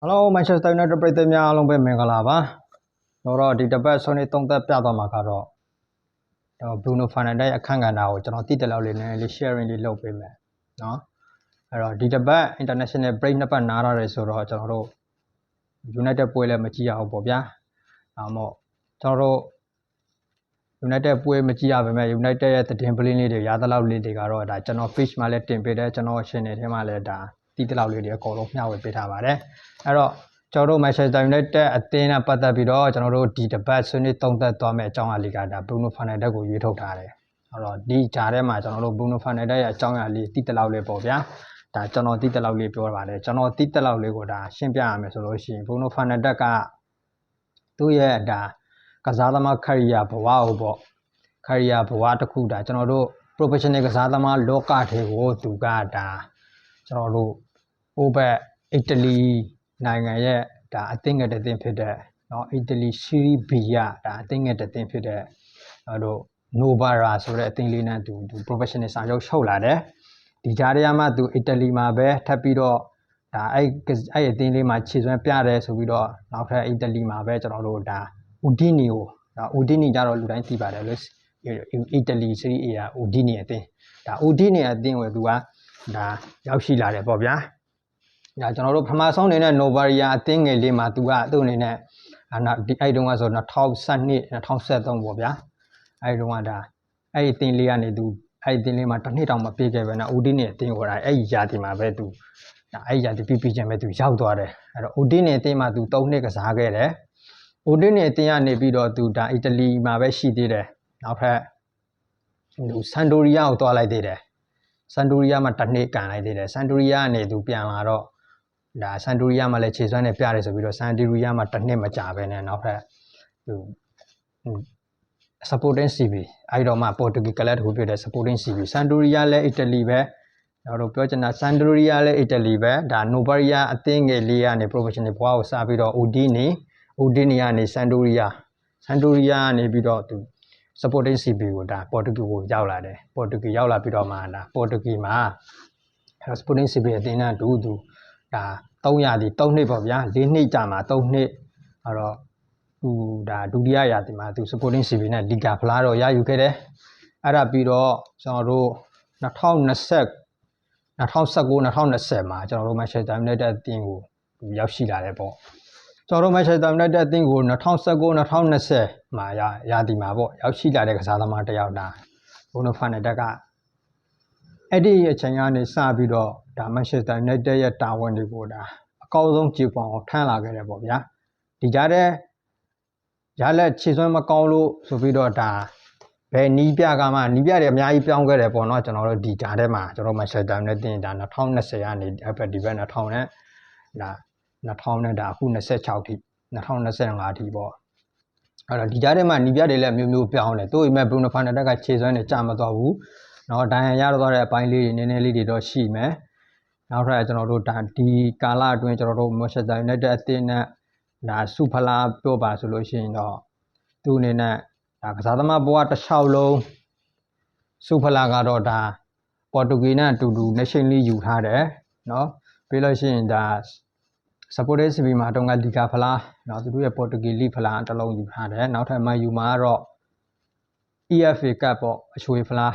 ။ Hello Manchester United ပရိသတ်များအားလုံးပဲမင်္ဂလာပါ။တော့တော့ဒီတစ်ပတ်ဆွေးနွေးသုံးသပ်ပြသွားမှာကတော့တော့ Bruno Fernandes ရဲ့အခန့်ကဏ္ဍကိုကျွန်တော်သိတယ်လို့လည်းနည်းနည်းလေး sharing လေးလုပ်ပေးမယ်။နော်။အဲ့တော့ဒီတစ်ပတ် international break နှစ်ပတ်နားရတယ်ဆိုတော့ကျွန်တော်တို့ United ပွဲလည်းမကြည့်ရအောင်ပေါ့ဗျာ။ဒါမှမဟုတ်ကျွန်တော်တို့ United ပွဲမကြည့်ရပါပဲ United ရဲ့သတင်းပလင်းလေးတွေရသလောက်လေးတွေကတော့ဒါကျွန်တော် page မှာလည်းတင်ပေးတယ်ကျွန်တော် channel ထဲမှာလည်းဒါ တီးတလောက်လေးတွေအကုန်လုံးမျှဝေပေးထားပါတယ်အဲ့တော့ကျွန်တော်တို့ Manchester United အသင်းနဲ့ပတ်သက်ပြီးတော့ကျွန်တော်တို့ဒီတပတ်ဆွေးနွေးသုံးသပ်သွားမယ့်အကြောင်းအရာလေးကဒါ Bruno Fernandes ကိုရွေးထုတ်ထားတယ်အဲ့တော့ဒီဂျာထဲမှာကျွန်တော်တို့ Bruno Fernandes ရဲ့အကြောင်းအရာလေးတီးတလောက်လေးပေါ့ဗျာဒါကျွန်တော်တီးတလောက်လေးပြောပါတယ်ကျွန်တော်တီးတလောက်လေးကိုဒါရှင်းပြရမယ်ဆိုလို့ရှိရင် Bruno Fernandes ကသူ့ရဲ့ဒါကစားသမား career ဘဝကိုပေါ့ career ဘဝတစ်ခုဒါကျွန်တော်တို့ professional ကစားသမားလောကထဲကိုသူကဒါ ကျွန်တော်တို့အိုဘက်အီတလီနိုင်ငံရဲ့ဒါအသင်းငယ်တသင်းဖြစ်တဲ့နော်အီတလီဆီရီဘီယာဒါအသင်းငယ်တသင်းဖြစ်တဲ့အဲ့တို့နိုဘာရာဆိုတဲ့အသင်းလေးနဲ့သူသူ professional စာချုပ်ချုပ်လာတယ်ဒီကြားထဲမှာသူအီတလီမှာပဲထပ်ပြီးတော့ဒါအဲ့အဲ့အသင်းလေးမှာခြေစွမ်းပြတယ်ဆိုပြီးတော့နောက်ထပ်အီတလီမှာပဲကျွန်တော်တို့ဒါဥဒီနီကိုဒါဥဒီနီကြတော့လူတိုင်းသိပါတယ်လို့အီတလီဆီရီအေရာဥဒီနီအသင်းဒါဥဒီနီအသင်းကိုသူက ဒါရောက်ရှိလာတယ်ပေါ့ဗျာဒါကျွန်တော်တို့ပထမဆုံးအနေနဲ့ Novaria အသင်းငယ်လေးမှာသူကသူ့အနေနဲ့အာနာဒီအဲ့တုန်းကဆို2012 2013ပေါ့ဗျာအဲ့တုန်းကဒါအဲ့ဒီအသင်းလေးကနေသူအဲ့ဒီအသင်းလေးမှာတစ်နှစ်တောင်မပြေခဲ့ပဲနော် Udine အသင်းကိုဒါအဲ့ဒီယာတီမှာပဲသူဒါအဲ့ဒီယာတီပြပြချင်းပဲသူရောက်သွားတယ်အဲ့တော့ Udine အသင်းမှာသူ3နှစ်ကစားခဲ့တယ် Udine အသင်းကနေပြီးတော့သူဒါအီတလီမှာပဲရှိသေးတယ်နောက်ထပ်ဟိုဆန်တိုရီယာကိုတွားလိုက်သေးတယ် ဆန်တိုရီယာမှာတစ်နှစ်ကန်လိုက်သေးတယ်ဆန်တိုရီယာကနေသူပြန်လာတော့ဒါဆန်တိုရီယာမှာလည်းခြေစွမ်းနဲ့ပြတယ်ဆိုပြီးတော့ဆန်တိုရီယာမှာတစ်နှစ်မကြာပဲနဲ့နောက်ထပ်ဟို supporting CV အဲ့တော့မှ Portuguese ကလပ်တစ်ခုဖြစ်တဲ့ supporting CV ဆန်တိုရီယာလည်းအီတလီပဲကျွန်တော်တို့ပြောချင်တာဆန်တိုရီယာလည်းအီတလီပဲဒါနိုဘရီယာအသင်းငယ်လေးကနေ professional ဘွားကိုစပြီးတော့ Udine Udine ကနေဆန်တိုရီယာဆန်တိုရီယာကနေပြီးတော့သူ supporting CP ကိုဒါပေါ်တူဂီကိုရောက်လာတယ်ပေါ်တူဂီရောက်လာပြီးတော့မှဒါပေါ်တူဂီမှာ supporting CP အသင်းနဲ့ဒူးသူဒါ300ဒီ3နှစ်ပေါ့ဗျာ4နှစ်ကြာမှာ3နှစ်အဲ့တော့သူဒါဒုတိယရာသီမှာသူ supporting CP နဲ့လီဂါဖလားတော့ရယူခဲ့တယ်အဲ့ဒါပြီးတော့ကျွန်တော်တို့2020 2019 2020မှာကျွန်တော်တို့ Manchester United အသင်းကိုရောက်ရှိလာတယ်ပေါ့ ကျွန်တော်တို့ Manchester United အသင်းကို2019 2020မှာရရာသီမှာပေါ့ရောက်ရှိလာတဲ့ကစားသမားတစ်ယောက်ဒါဘုနိုဖာနယ်တက်ကအဲ့ဒီအချိန်ကနေစပြီးတော့ဒါ Manchester United ရဲ့တာဝန်တွေကိုဒါအကောင်းဆုံးခြေပေါင်ထမ်းလာခဲ့တယ်ပေါ့ဗျာဒီကြားတဲ့ရလက်ခြေစွမ်းမကောင်းလို့ဆိုပြီးတော့ဒါဘယ်နီးပြကမှနီးပြတွေအများကြီးပြောင်းခဲ့တယ်ပေါ့နော်ကျွန်တော်တို့ဒီကြားထဲမှာကျွန်တော် Manchester United ဒါ2020ကနေဒီဘက်2000နဲ့ဒါ 2000နဲ့ဒါအခု26ထိ2025ထိပေါ့အဲ့တော့ဒီကြားထဲမှာနီးပြတွေလည်းမျိုးမျိုးပြောင်းတယ်သူ့အိမ်မဲ့ဘရူနိုဖာနယ်တက်ကခြေစွမ်းနဲ့ကြာမသွားဘူးနော်ဒိုင်ရရတော့တဲ့အပိုင်းလေးတွေနည်းနည်းလေးတွေတော့ရှိမယ်နောက်ထပ်ကျွန်တော်တို့ဒီကာလအတွင်းကျွန်တော်တို့မော်ရှက်တာယူနိုက်တက်အသင်းနဲ့ဒါစုဖလားပြောပါဆိုလို့ရှိရင်တော့သူ့အနေနဲ့ဒါကစားသမားဘဝတစ်လျှောက်လုံးစုဖလားကတော့ဒါပေါ်တူဂီနဲ့အတူတူ Nation League ယူထားတယ်နော်ပြီးလို့ရှိရင်ဒါ Supported CB မှာတုန်းကလီဂါဖလားနော်သူတို့ရဲ့ Portugal League ဖလားတစ်လုံးယူထားတယ်နောက်ထပ် Man U မှာကတော့ EFA Cup ပေါ့အချွေဖလား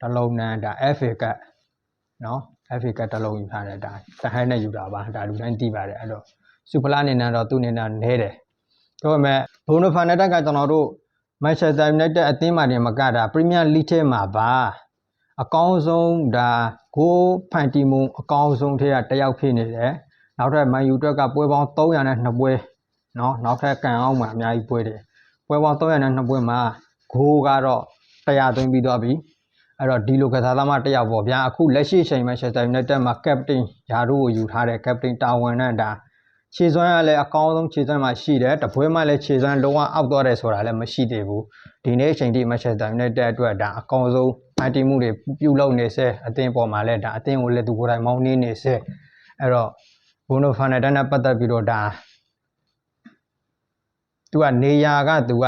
တစ်လုံးနဲ့ဒါ FA Cup နော် FA Cup တစ်လုံးယူထားတယ်ဒါတဟန်းနဲ့ယူတာပါဒါလူတိုင်းသိပါတယ်အဲ့တော့စူဖလားနေနဲ့တော့သူ့နေနဲ့နဲတယ်ဒါပေမဲ့ဘုံနဖာနဲ့တက်ကကျွန်တော်တို့ Manchester United အသင်းမှာတင်မကတာ Premier League ထဲမှာပါအကောင်းဆုံးဒါဂိုးဖန်တီမွန်အကောင်းဆုံးထဲကတယောက်ဖြစ်နေတယ် နောက်ထပ် Man U အတွက်ကပွဲပေါင်း302ပွဲเนาะနောက်ထပ်ကန်အောင်မှာအများကြီးပွဲတယ်ပွဲပေါင်း302ပွဲမှာဂိုးကတော့100သွင်းပြီးတော့ပြီအဲ့တော့ဒီလိုကစားသမားတစ်ယောက်ပေါ့ဗျာအခုလက်ရှိချိန်မှာ Manchester United မှာ captain ယာတို့ကိုယူထားတဲ့ captain တာဝန်နဲ့ဒါခြေစွမ်းကလည်းအကောင်းဆုံးခြေစွမ်းမှာရှိတယ်တပွဲမှလည်းခြေစွမ်းလုံးဝအောက်သွားတယ်ဆိုတာလည်းမရှိသေးဘူးဒီနေ့အချိန်ထိ Manchester United အတွက်ဒါအကောင်းဆုံးဖန်တီးမှုတွေပြုလုပ်နေစေအသင်းပေါ်မှာလည်းဒါအသင်းကိုလည်းသူကိုယ်တိုင်မောင်းနှင်းနေစေအဲ့တော့ ဘုနိုဖာနယ်တန်နဲ့ပတ်သက်ပြီးတော့ဒါသူကနေရာကသူက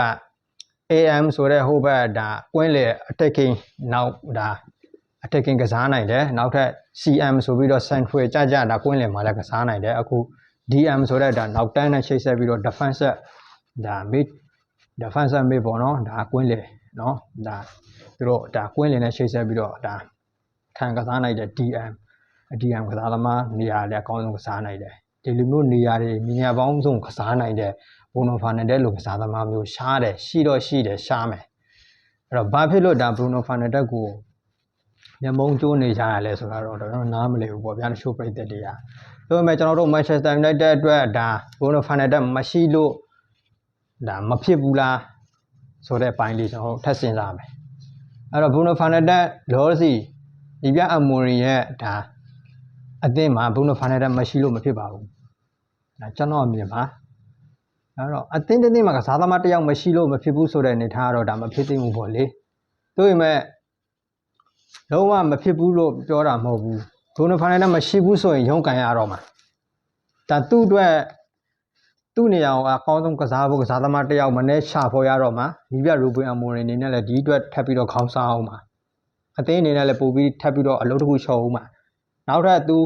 AM ဆိုတဲ့ဟိုဘက်ဒါကွင်းလေ attacking နောက်ဒါ attacking ကစားနိုင်တယ်နောက်ထပ် CM ဆိုပြီးတော့ central ကြကြဒါကွင်းလေမှာလည်းကစားနိုင်တယ်အခု DM ဆိုတဲ့ဒါနောက်တန်းနဲ့ချိတ်ဆက်ပြီးတော့ defense ဒါ mid defense mid ပေါ့နော်ဒါကွင်းလေနော်ဒါသူတို့ဒါကွင်းလေနဲ့ချိတ်ဆက်ပြီးတော့ဒါခံကစားနိုင်တဲ့ DM DM ကစားသမားနေရာလည်းအကောင်းဆုံးကစားနိုင်တယ်ဒီလိုမျိုးနေရာတွေမြညာပေါင်းစုံကစားနိုင်တဲ့ဘုံနိုဖာနယ်တဲ့လိုကစားသမားမျိုးရှားတယ်ရှိတော့ရှိတယ်ရှားမယ်အဲ့တော့ဘာဖြစ်လို့ဒါဘရူနိုဖာနယ်တက်ကိုမျက်မုံကျိုးနေကြရလဲဆိုတော့တော့ကျွန်တော်နားမလည်ဘူးပေါ့ဗျာတချို့ပြိတ္တတွေကဒါပေမဲ့ကျွန်တော်တို့ Manchester United အတွက်ဒါဘရူနိုဖာနယ်တက်မရှိလို့ဒါမဖြစ်ဘူးလားဆိုတဲ့ပိုင်းလေးကျွန်တော်တို့ထပ်စဉ်းစားမယ်အဲ့တော့ဘရူနိုဖာနယ်တက်လောစီဒီပြအမိုရီရဲ့ဒါ အသင်းမှာဘရူနိုဖာနယ်တက်မရှိလို့မဖြစ်ပါဘူးဒါကျွန်တော်အမြင်ပါအဲ့တော့အသင်းတစ်သင်းမှာကစားသမားတစ်ယောက်မရှိလို့မဖြစ်ဘူးဆိုတဲ့အနေထားကတော့ဒါမဖြစ်သိမှုပေါ့လေဒါပေမဲ့လုံးဝမဖြစ်ဘူးလို့ပြောတာမဟုတ်ဘူးဘရူနိုဖာနယ်တက်မရှိဘူးဆိုရင်ရုန်းကန်ရတော့မှာဒါသူ့အတွက်သူ့နေရာကိုအကောင်းဆုံးကစားဖို့ကစားသမားတစ်ယောက်မနဲ့ရှာဖို့ရတော့မှာဒီပြရူဘင်အမိုရီအနေနဲ့လည်းဒီအတွက်ထပ်ပြီးတော့ခေါင်းစားအောင်ပါအသင်းအနေနဲ့လည်းပို့ပြီးထပ်ပြီးတော့အလုပ်တစ်ခုချော်အောင်ပါ နောက်ထပ်သူ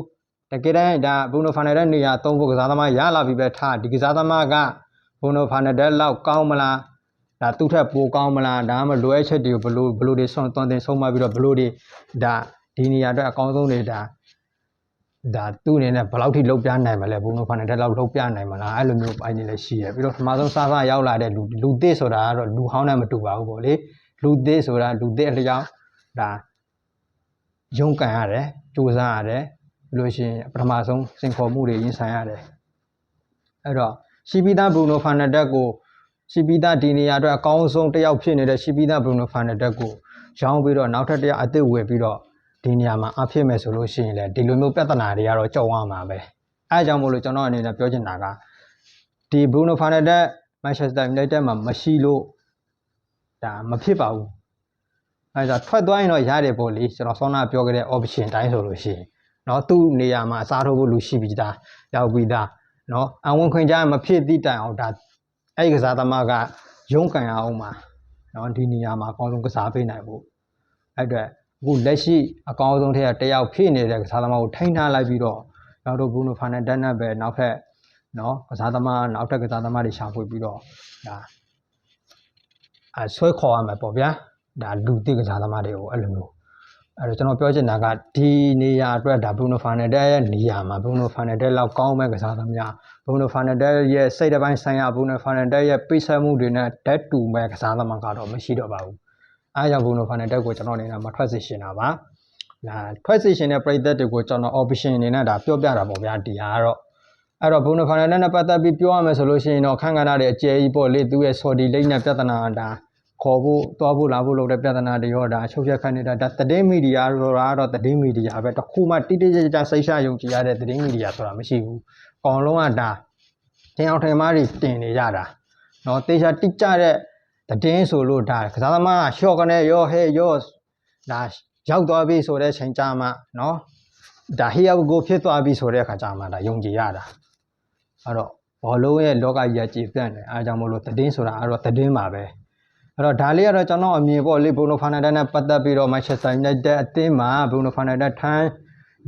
တကယ်တမ်းဒါဘရူနိုဖာနယ်တက်နေရာသုံးဖို့ကစားသမားရလာပြီပဲထားဒီကစားသမားကဘရူနိုဖာနယ်တက်လောက်ကောင်းမလားဒါသူ့ထက်ပိုကောင်းမလားဒါမှမလိုအပ်ချက်တွေကိုဘလို့ဘလို့တွေဆွန်သွန်တင်ဆုံးမပြီးတော့ဘလို့တွေဒါဒီနေရာအတွက်အကောင်းဆုံးတွေဒါဒါသူ့အနေနဲ့ဘယ်လောက်ထိလှုပ်ပြနိုင်မလဲဘုံတို့ဖာနယ်တက်လောက်လှုပ်ပြနိုင်မလားအဲ့လိုမျိုးပိုင်းနေလည်းရှိရပြီးတော့ပထမဆုံးစားစားရောက်လာတဲ့လူလူသစ်ဆိုတာကတော့လူဟောင်းနဲ့မတူပါဘူးပေါ့လေလူသစ်ဆိုတာလူသစ်အလျောက်ဒါရုန်းကန်ရတယ် စူးစမ်းရတယ်ပြီးလို့ရှိရင်ပထမဆုံးစင်ခေါ်မှုတွေရင်ဆိုင်ရတယ်အဲ့တော့ရှိပြီးသားဘရူနိုဖာနယ်တက်ကိုရှိပြီးသားဒီနေရာအတွက်အကောင်းဆုံးတစ်ယောက်ဖြစ်နေတဲ့ရှိပြီးသားဘရူနိုဖာနယ်တက်ကိုရောင်းပြီးတော့နောက်ထပ်တစ်ယောက်အသစ်ဝယ်ပြီးတော့ဒီနေရာမှာအဖြစ်မယ်ဆိုလို့ရှိရင်လည်းဒီလိုမျိုးပြဿနာတွေကတော့ကြောက်ရမှာပဲအဲအကြောင်းမို့လို့ကျွန်တော်အနေနဲ့ပြောချင်တာကဒီဘရူနိုဖာနယ်တက်မန်ချက်စတာယူနိုက်တက်မှာမရှိလို့ဒါမဖြစ်ပါဘူး အဲဒါထွက်သွားရင်တော့ရတယ်ပေါ့လေကျွန်တော်ဆောင်းနာပြောခဲ့တဲ့ option တိုင်းဆိုလို့ရှိရင်เนาะသူ့နေရာမှာအစားထိုးဖို့လူရှိပြီးသားရောက်ပြီးသားเนาะအဝန်ခွင့်ကြမဖြစ်သည့်တိုင်အောင်ဒါအဲ့ဒီကစားသမားကရုန်းကန်ရအောင်ပါเนาะဒီနေရာမှာအကောင်းဆုံးကစားပေးနိုင်ဖို့အဲ့အတွက်အခုလက်ရှိအကောင်းဆုံးထက်ကတယောက်ဖြစ်နေတဲ့ကစားသမားကိုထိန်းထားလိုက်ပြီးတော့နောက်တော့ဘရူနိုဖာနယ်ဒန်နဲ့ပဲနောက်ထပ်เนาะကစားသမားနောက်ထပ်ကစားသမားတွေရှာဖွေပြီးတော့ဒါအဲဆွဲခေါ်ရမှာပေါ့ဗျာ ဒါလူတိကစားသမားတွေကိုအဲ့လိုမျိုးအဲ့တော့ကျွန်တော်ပြောချင်တာကဒီနေရာအတွက်ဒါဘရူနိုဖာနယ်တက်ရဲ့နေရာမှာဘရူနိုဖာနယ်တက်လောက်ကောင်းမဲ့ကစားသမားဘရူနိုဖာနယ်တက်ရဲ့စိတ်တစ်ပိုင်းဆိုင်ရာဘရူနိုဖာနယ်တက်ရဲ့ပိတ်ဆက်မှုတွေနဲ့တက်တူမဲ့ကစားသမားကတော့မရှိတော့ပါဘူးအားကြောင့်ဘရူနိုဖာနယ်တက်ကိုကျွန်တော်အနေနဲ့မထွက်စေရှင်တာပါဒါထွက်စေရှင်တဲ့ပရိသတ်တွေကိုကျွန်တော် option အနေနဲ့ဒါပြောပြတာပေါ့ဗျာဒီဟာကတော့အဲ့တော့ဘုံနဖာနယ်နဲ့ပတ်သက်ပြီးပြောရမယ်ဆိုလို့ရှိရင်တော့ခန့်ကဏ္ဍတွေအကျယ်ကြီးပေါ့လေသူ့ရဲ့ sorry လိမ့်နဲ့ပြဿနာဒါ ခေါ်ဖို့တွားဖို့လာဖို့လုပ်တဲ့ပြဿနာတွေရောဒါအချုပ်ချက်ခတ်နေတာဒါသတင်းမီဒီယာဆိုတာကတော့သတင်းမီဒီယာပဲတစ်ခုမှတိတိကျကျစိတ်ရှယုံကြည်ရတဲ့သတင်းမီဒီယာဆိုတာမရှိဘူး။အကောင်လုံးကဒါတင်အောင်ထင်မှားတွေတင်နေကြတာ။နော်တေချာတိကျတဲ့သတင်းဆိုလို့ဒါကစားသမားရှော့ကနေရောဟဲရောဒါရောက်သွားပြီဆိုတဲ့ချိန်ကြာမှနော်ဒါဟေးရောက်ကိုဖြစ်သွားပြီဆိုတဲ့အခါကြာမှဒါယုံကြည်ရတာ။အဲ့တော့ဘောလုံးရဲ့လောကကြီးကကြည်ပြန့်တယ်အားကြောင့်မလို့သတင်းဆိုတာအဲ့တော့သတင်းပါပဲ။ အဲ့တော့ဒါလေးကတော့ကျွန်တော်အမြင်ပေါ့လေဘရူနိုဖာနယ်ဒက်နဲ့ပတ်သက်ပြီးတော့ Manchester United အသင်းမှာဘရူနိုဖာနယ်ဒက်ထမ်း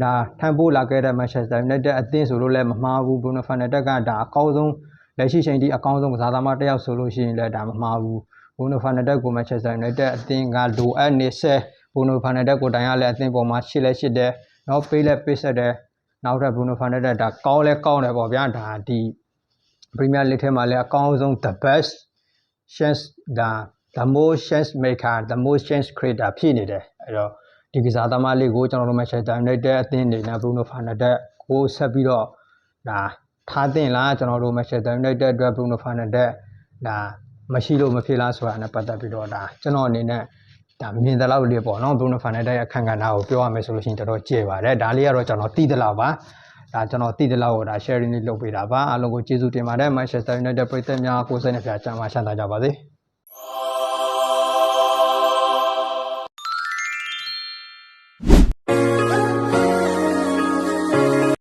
ဒါထမ်းပိုးလာခဲ့တဲ့ Manchester United အသင်းဆိုလို့လည်းမမှားဘူးဘရူနိုဖာနယ်ဒက်ကဒါအကောင်းဆုံးလက်ရှိချိန်ထိအကောင်းဆုံးကစားသမားတစ်ယောက်ဆိုလို့ရှိရင်လည်းဒါမမှားဘူးဘရူနိုဖာနယ်ဒက်ကို Manchester United အသင်းကလိုအပ်နေဆက်ဘရူနိုဖာနယ်ဒက်ကိုတိုင်ရလဲအသင်းပေါ်မှာရှစ်လဲရှစ်တယ်နောက်ပေးလဲပေးဆက်တယ်နောက်ထပ်ဘရူနိုဖာနယ်ဒက်ဒါကောင်းလဲကောင်းတယ်ပေါ့ဗျာဒါဒီ Premier League ထဲမှာလည်းအကောင်းဆုံး the best chance ဒါ the most chance maker the most chance creator ဖြစ်နေတယ်အဲ့တော့ဒီကစားသမားလေးကိုကျွန်တော်တို့ Manchester United အသင်းတွေနဲ့ Bruno Fernandes ကိုဆက်ပြီးတော့ဒါထားတင်လားကျွန်တော်တို့ Manchester United အတွက် Bruno Fernandes ဒါမရှိလို့မဖြစ်လားဆိုတာနဲ့ပတ်သက်ပြီးတော့ဒါကျွန်တော်အနေနဲ့ဒါမြင်တဲ့လောက်လေးပေါ့နော် Bruno Fernandes ရဲ့အခန့်ကဏ္ဍကိုပြောရမယ်ဆိုလို့ရှိရင်တော်တော်ကျေပါတယ်ဒါလေးကတော့ကျွန်တော်သိတဲ့လောက်ပါ ဒါကျွန်တော်သိတဲ့လောက်ကိုဒါ sharing လေးလုပ်ပေးတာပါအားလုံးကိုကျေးဇူးတင်ပါတယ် Manchester United ပရိသတ်များကိုယ်စိတ်နှပြချမ်းသာချမ်းသာကြပါစေ။